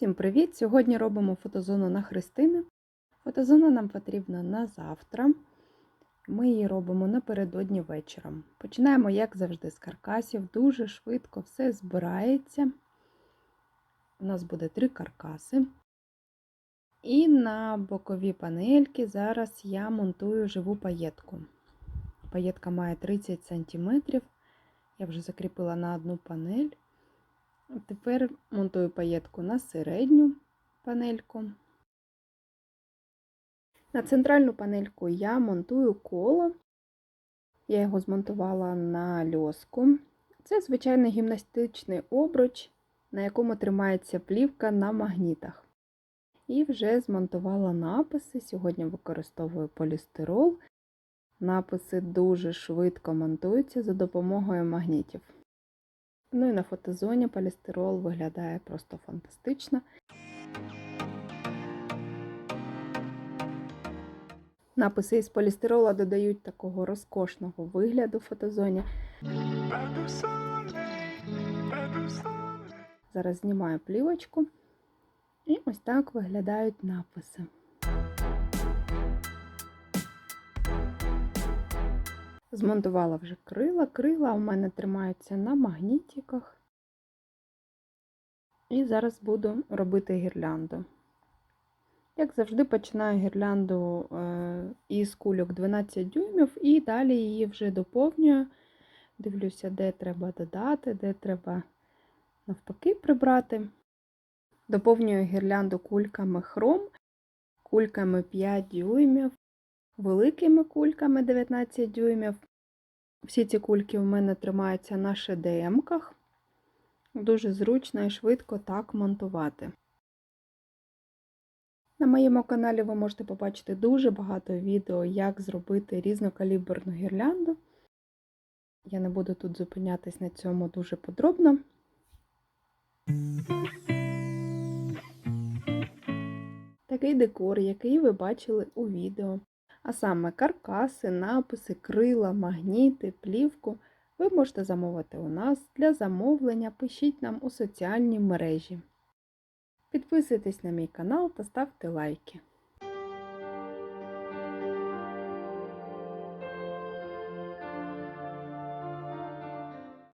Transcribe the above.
Всім привіт! Сьогодні робимо фотозону на Христини. Фотозона нам потрібна на завтра. Ми її робимо напередодні вечором. Починаємо, як завжди, з каркасів. Дуже швидко все збирається. У нас буде три каркаси. І на бокові панельки зараз я монтую живу паєтку. Паєтка має 30 см. Я вже закріпила на одну панель. Тепер монтую паєтку на середню панельку. На центральну панельку я монтую коло. Я його змонтувала на льоску. Це звичайний гімнастичний обруч, на якому тримається плівка на магнітах. І вже змонтувала написи. Сьогодні використовую полістирол. Написи дуже швидко монтуються за допомогою магнітів. Ну і на фотозоні полістирол виглядає просто фантастично. Написи із полістирола додають такого розкошного вигляду в фотозоні. Зараз знімаю плівочку. І ось так виглядають написи. Змонтувала вже крила. Крила у мене тримаються на магнітиках. І зараз буду робити гірлянду. Як завжди, починаю гірлянду із кульок 12 дюймів і далі її вже доповнюю. Дивлюся, де треба додати, де треба навпаки прибрати. Доповнюю гірлянду кульками хром, кульками 5 дюймів, великими кульками 19 дюймів. Всі ці кульки в мене тримаються на ШДМ-ках. Дуже зручно і швидко так монтувати. На моєму каналі ви можете побачити дуже багато відео, як зробити різнокаліберну гірлянду. Я не буду тут зупинятись на цьому дуже подробно. Такий декор, який ви бачили у відео, а саме каркаси, написи, крила, магніти, плівку, ви можете замовити у нас. Для замовлення пишіть нам у соціальні мережі. Підписуйтесь на мій канал та ставте лайки.